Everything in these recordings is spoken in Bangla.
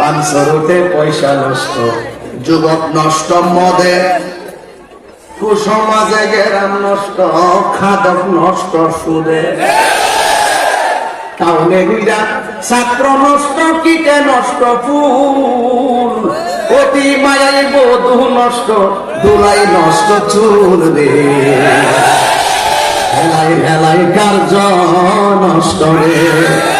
পাঁচশোতে পয়সা নষ্ট। যুবক নষ্ট, মদে। কুসমাজে গেরাম নষ্ট, খাদক নষ্ট সুদে। তাহলে বুঝা ছাত্র নষ্ট, কিটে নষ্ট, ফুল। অতি মায়াই বধু নষ্ট, দুলাই নষ্ট চুল রে হেলাই হেলাই কার্য নষ্ট রে।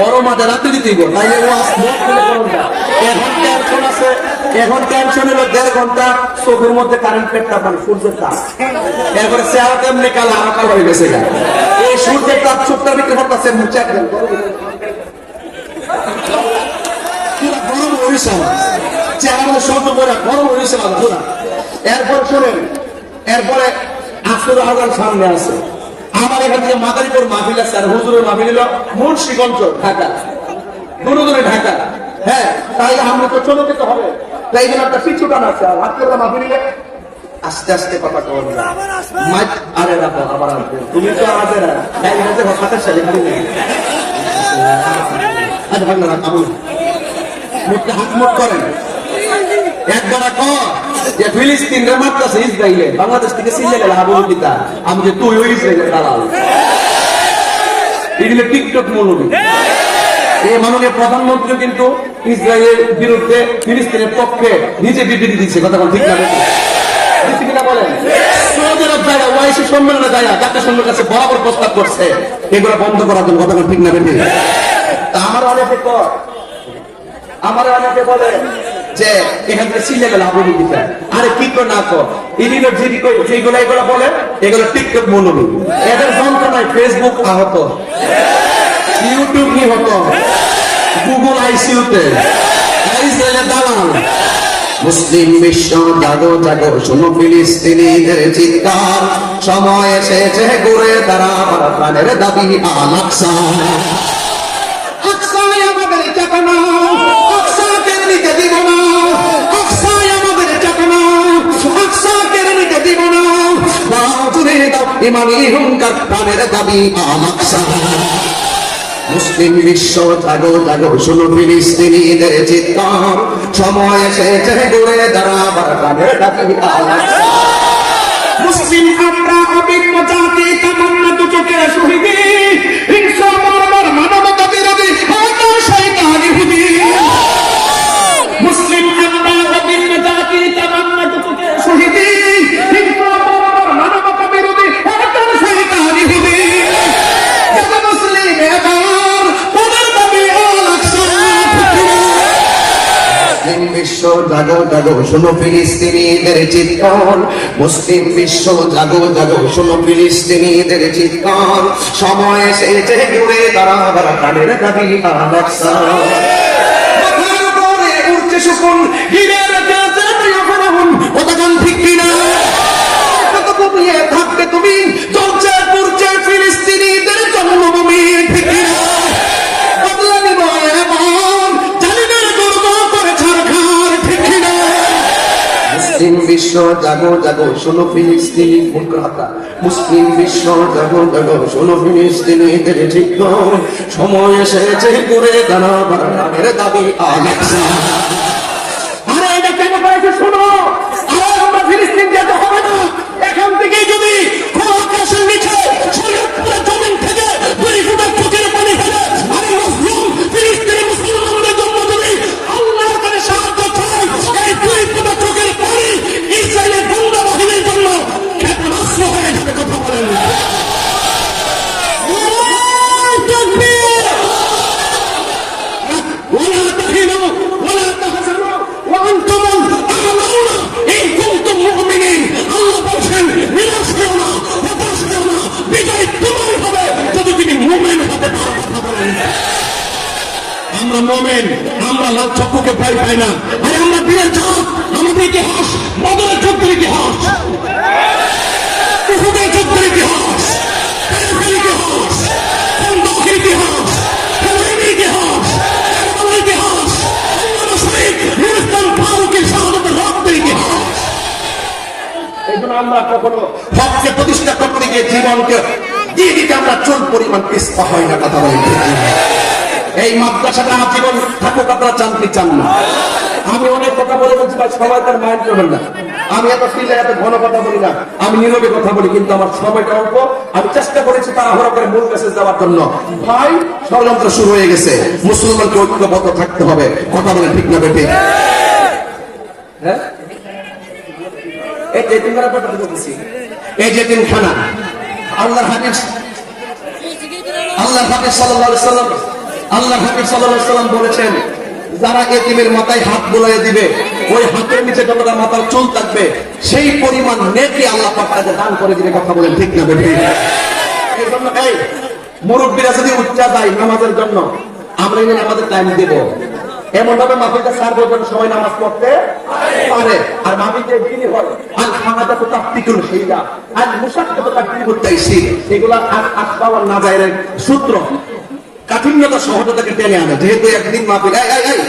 বড় মাঠে রাত্রে দিতে হইব তাইলে ও আজ মোট করে করুন না। এখন টেনশন হলো দেড় ঘণ্টা চোখের মধ্যে কারেন্ট পেটটা মানে সূর্যের তাপ। এরপরে চেহারা তেমনি কালো আমার হয়ে গেছে এই সূর্যের তাপ চোখটা বিক্রি করতেছে মুচা গরম হয়েছে চেহারা সহ্য করে গরম হয়েছে এরপর শোনেন, এরপরে আসলে আগার সামনে আছে। আমার এখান থেকে মাদারীপুর মাহফিল আছে আর হুজুরের মাহফিল হলো মুন্সিগঞ্জ, ঢাকা। দূরে দূরে ঢাকা। হ্যাঁ তাহলে আমরা তো চলে যেতে হবে। তাই জন্য একটা পিছু টান আছে আর হাত করে মাহফিল আস্তে আস্তে কথা কর মাইক আরে রাখো, আবার আসবে। তুমি তো আমাদের ডাইনি হাতে হাতের সাথে খালি নেই আজ ভাগ না কাবুল মুখটা হাত মুখ করেন। একবার কর বাংলাদেশ থেকে পিতা আমি যে তুই ওই টিকটক এই মাননীয় প্রধানমন্ত্রী কিন্তু ইসরায়েলের বিরুদ্ধে ফিলিস্তিনের পক্ষে নিজে বিবৃতি দিচ্ছে কথা ঠিক না বলেন। সম্মেলনে যায় কাছে বরাবর প্রস্তাব করছে। এগুলো বন্ধ করার জন্য, কথা ঠিক না? তা আমার অনেকে কর। আমার অনেকে বলে যে এখান থেকে সিলে গেল আবু দিতে আরে কি করে না যে যেগুলো এগুলো বলে, এগুলো টিকটক এদের যন্ত্রণায় ফেসবুক আহত। ইউটিউব গুগল আইসিউতে মুসলিম বিশ্ব জাগো জাগো ফিলিস্তিনিদের চিৎকার। সময় এসেছে ঘুরে তারা দাবি আলাকসা আমাদের চেতনা হুঙ্কার প্রাণের দাবি আলাকসা মুসলিম বিশ্ব জাগো জাগো, শুনো ফিলিস্তিনিদের চিৎকার। সময় এসেছে, ঘুরে দাঁড়াবার কানে দাবি আলাকসা বিশ্ব জাগো জাগো, শোনো ফিলিস্তিনিদের চিৎকার। মুসলিম বিশ্ব জাগো জাগো, শোনো ফিলিস্তিনিদের চিৎকার। সময় এসেছে ঘুরে দাঁড়াবার কানের দাবি মাথার উপরে মুসলিম বিশ্ব, জাগো জাগো শোনো ফিলিস্তিনি কলকাতা। মুসলিম বিশ্ব, জাগো জাগো শোনো ফিলিস্তিনিদের ঠিক সময় এসেছে করে দাঁড়াবার দাবি আলাক্সা আমরা বীরের জাত আমাদের ইতিহাস বদলের যুদ্ধের ইতিহাস। উহুদের যুদ্ধের ইতিহাস ইতিহাস, খন্দকের ইতিহাস হুমায়ুনের ইতিহাস কারবালার ইতিহাস, আল্লাহর শহীদ নুরুস্তান ফারুকের শাহাদাতের রক্তের ইতিহাস। এই জন্য আমরা কখনো হককে প্রতিষ্ঠা করতে গিয়ে জীবনকে দিয়ে দিতে আমরা চুল পরিমাণ পিস্পা হয় না, কথা বলি এই মাদ্রাসাটা জীবন থাকুক, আপনারা চান কি চান না। আমি অনেক কথা বলে বলছি, ভাই, সবাই তার মাইন্ড করবেন না। আমি এত ফিলে এত ঘন কথা বলি না, আমি নীরবে কথা বলি, কিন্তু আমার সময়টা অল্প। আমি চেষ্টা করেছি তারা হরা করে মূল মেসেজ দেওয়ার জন্য। ভাই, ষড়যন্ত্র শুরু হয়ে গেছে। মুসলমানকে ঐক্যবদ্ধ থাকতে হবে। কথা বলে ঠিক না বেটে হ্যাঁ? এই যে তিনখানা কথা বলতেছি এই যে তিনখানা। আল্লাহ হাদিস আল্লাহ হাফিজ সাল্লাল্লাহু আলাইহি সাল্লাম আল্লাহ হাফিজ আলাইহি সাল্লাম বলেছেন, যারা এতিমের মাথায় হাত বুলাইয়ে দিবে, ওই হাতের নিচে যতটা মাথার চুল থাকবে, সেই পরিমাণ নেকি আল্লাহ পাক দান করে দিবে, কথা বলেন ঠিক না বেঠিক? এই মুরব্বীরা যদি উচ্চা যায় নামাজের জন্য, আমরা এই নামাজের টাইম দেব। এমন ভাবে মাহফিলটা সার্ভ যেন সবাই নামাজ পড়তে পারে। আর মাহফিল দিনই হয়। আল খানাটা তো তাফতিকুল হিলা আল মুসাক্কাত তাকতিবুত তাইসির এগুলা আর আসবাব না যায়ের সূত্র। কাঠিন্যতা সহজতাকে টেনে আনে যেহেতু একদিন এই, এই।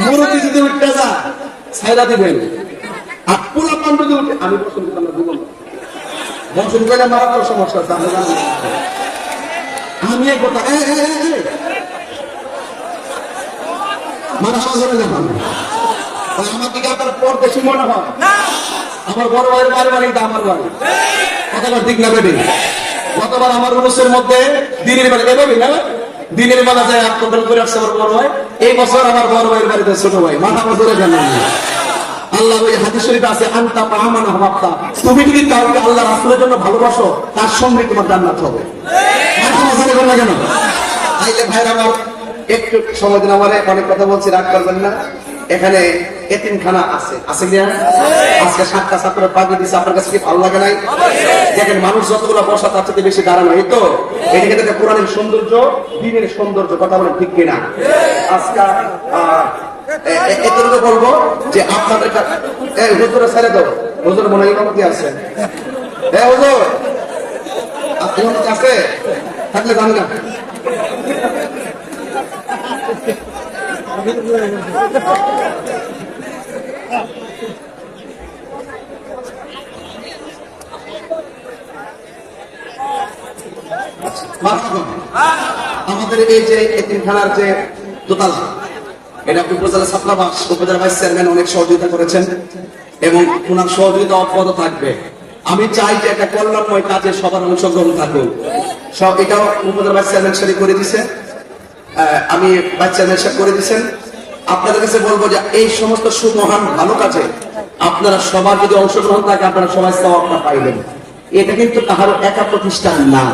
মুরব্বী যদি উঠতে যা ছাইরা দিবেন আর পোলা পান যদি উঠে আমি বসুন আমরা দিব না বসুন মারাত্মক সমস্যা আছে। আমি কথা। মারা আওয়াজ হলে যখন আমার দিকে আপনার পর বেশি মনে হয়? আমার বড় ভাইয়ের বাড়ি বাড়ি আমার বাড়ি। কতবার ঠিক না বেটি? গতবার আমার উনিশের মধ্যে দিনের বেলা এভাবে না? দিনের বেলা যায় আপনাদের করে আসছে আমার বড় ভাই। এই বছর আমার বড় ভাইয়ের বাড়িতে ছোট ভাই। মাথা বছরে আল্লাহ ওই হাদিস শরীফে আছে আনতা মাহামানা হাবাবতা তুমি যদি কাউকে আল্লাহ রাসূলের জন্য ভালোবাসো তার সঙ্গে তোমার জান্নাত হবে। মাথা বছরে কেন? ভাইরা আমার একটু সময় দিন আমারে অনেক কথা বলছি রাগ করবেন না। এখানে এতিমখানা আছে। আছে কি আজকে সাতটা ছাত্র পাগি দিচ্ছে আপনার কাছে কি ভালো লাগে নাই? দেখেন মানুষ যতগুলো বসা তার চেয়ে বেশি দাঁড়ানো এই তো? এদিকে দেখে কোরআনের সৌন্দর্য দিনের সৌন্দর্য কথা বলেন ঠিক কিনা? আজকে এতটুকু বলব যে আপনাদের এই ছেড়ে দাও। হুজুর মনে হয় আছে। এ হুজুর! আছে? থাকলে জানি না। আমাদের এই যে এতিমখানার যে দোতলা, এটা উপজেলা ছাত্রাবাস উপজেলা ভাইস চেয়ারম্যান অনেক সহযোগিতা করেছেন এবং ওনার সহযোগিতা অব্যাহত থাকবে। আমি চাই যে একটা কল্যাণময় কাজে সবার অংশগ্রহণ থাকুক। সব এটাও উপজেলা ভাইস চেয়ারম্যান সাহেব করে দিছে। আমি বাচ্চাদের সব করে দিচ্ছেন আপনাদের কাছে বলব যে এই সমস্ত সুমহান ভালো কাজে আপনারা সবার যদি অংশগ্রহণ থাকে, আপনারা সবাই সবাবটা পাইবেন। এটা কিন্তু কাহারও একা প্রতিষ্ঠান না।